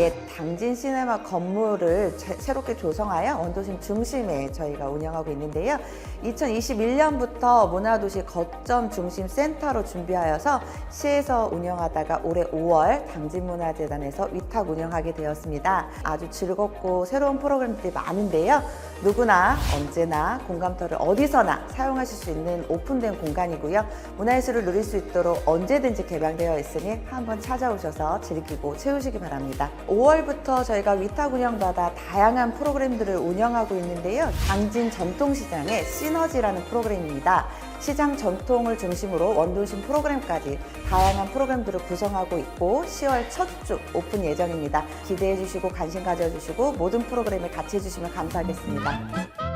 Lafayette 당진 시네마 건물을 제- 새롭게 조성하여 원도심 중심에 저희가 운영하고 있는데요. 2021년부터 문화도시 거점 중심 센터로 준비하여서 시에서 운영하다가 올해 5월 당진문화재단에서 위탁 운영하게 되었습니다. 아주 즐겁고 새로운 프로그램들이 많은데요. 누구나 언제나 공감터를 어디서나 사용하실 수 있는 오픈된 공간이고요. 문화예술을 누릴 수 있도록 언제든지 개방되어 있으니 한번 찾아오셔서 즐기고 채우시기 바랍니다. 5월부터 저희가 위탁 운영받아 다양한 프로그램들을 운영하고 있는데요. 당진 전통시장의 시너지라는 프로그램입니다. 시장 전통을 중심으로 원도심 프로그램까지 다양한 프로그램들을 구성하고 있고 10월 첫 주 오픈 예정입니다. 기대해 주시고 관심 가져 주시고 모든 프로그램에 같이 해 주시면 감사하겠습니다.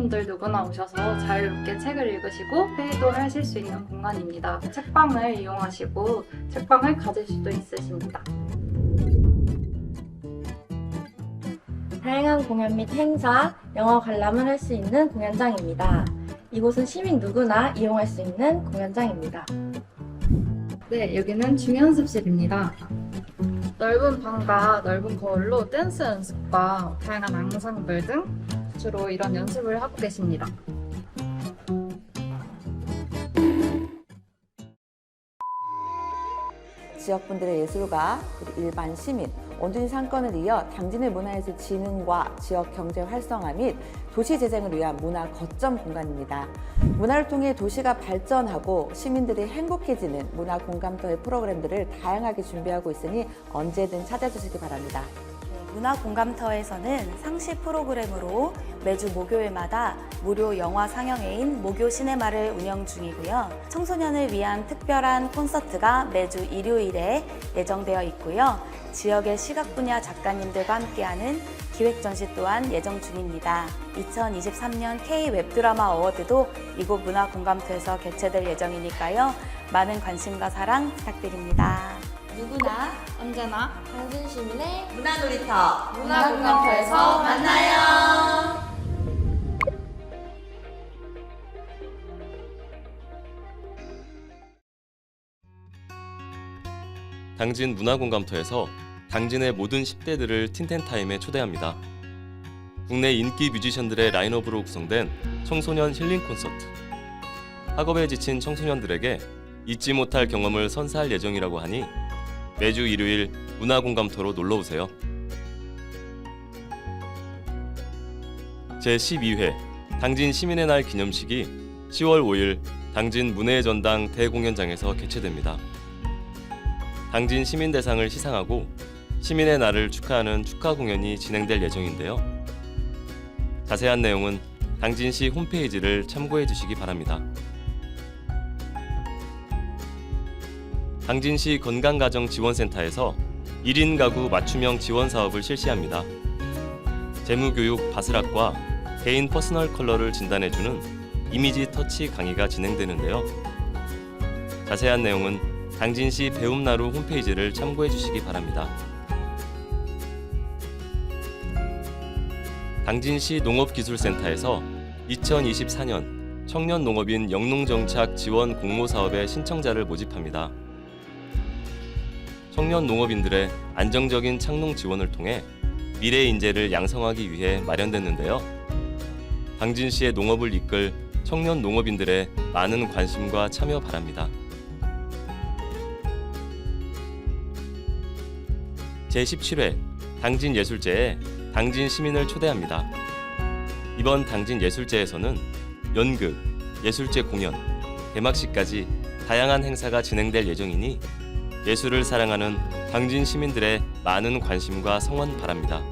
시민분들 누구나 오셔서 자유롭게 책을 읽으시고 회의도 하실 수 있는 공간입니다. 책방을 이용하시고 책방을 가질 수도 있으십니다. 다양한 공연 및 행사, 영화 관람을 할 수 있는 공연장입니다. 이곳은 시민 누구나 이용할 수 있는 공연장입니다. 네, 여기는 중연습실입니다. 넓은 방과 넓은 거울로 댄스 연습과 다양한 앙상블 등 주로 이런 연습을 하고 계십니다. 지역분들의 예술가, 그리고 일반 시민, 원주민 상권을 이어 당진의 문화예술 진흥과 지역 경제 활성화 및 도시 재생을 위한 문화 거점 공간입니다. 문화를 통해 도시가 발전하고 시민들이 행복해지는 문화 공감터의 프로그램들을 다양하게 준비하고 있으니 언제든 찾아주시기 바랍니다. 문화공감터에서는 상시 프로그램으로 매주 목요일마다 무료 영화 상영회인 목요 시네마를 운영 중이고요. 청소년을 위한 특별한 콘서트가 매주 일요일에 예정되어 있고요. 지역의 시각 분야 작가님들과 함께하는 기획 전시 또한 예정 중입니다. 2023년 K 웹드라마 어워드도 이곳 문화공감터에서 개최될 예정이니까요. 많은 관심과 사랑 부탁드립니다. 누구나 언제나 당진 시민의 문화놀이터 문화공감터에서 만나요. 당진 문화공감터에서 당진의 모든 10대들을 틴텐타임에 초대합니다. 국내 인기 뮤지션들의 라인업으로 구성된 청소년 힐링 콘서트. 학업에 지친 청소년들에게 잊지 못할 경험을 선사할 예정이라고 하니 매주 일요일 문화공감터로 놀러 오세요. 제 12회 당진 시민의 날 기념식이 10월 5일 당진 문해의 전당 대공연장에서 개최됩니다. 당진 시민 대상을 시상하고 시민의 날을 축하하는 축하 공연이 진행될 예정인데요. 자세한 내용은 당진시 홈페이지를 참고해 주시기 바랍니다. 당진시 건강가정지원센터에서 1인 가구 맞춤형 지원 사업을 실시합니다. 재무교육 바스락과 개인 퍼스널 컬러를 진단해주는 이미지 터치 강의가 진행되는데요. 자세한 내용은 당진시 배움나루 홈페이지를 참고해 주시기 바랍니다. 당진시 농업기술센터에서 2024년 청년 농업인 영농정착 지원 공모 사업의 신청자를 모집합니다. 청년 농업인들의 안정적인 창농 지원을 통해 미래 인재를 양성하기 위해 마련됐는데요. 당진 시의 농업을 이끌 청년 농업인들의 많은 관심과 참여 바랍니다. 제17회 당진 예술제에 당진 시민을 초대합니다. 이번 당진 예술제에서는 연극, 예술제 공연, 개막식까지 다양한 행사가 진행될 예정이니 예술을 사랑하는 당진 시민들의 많은 관심과 성원 바랍니다.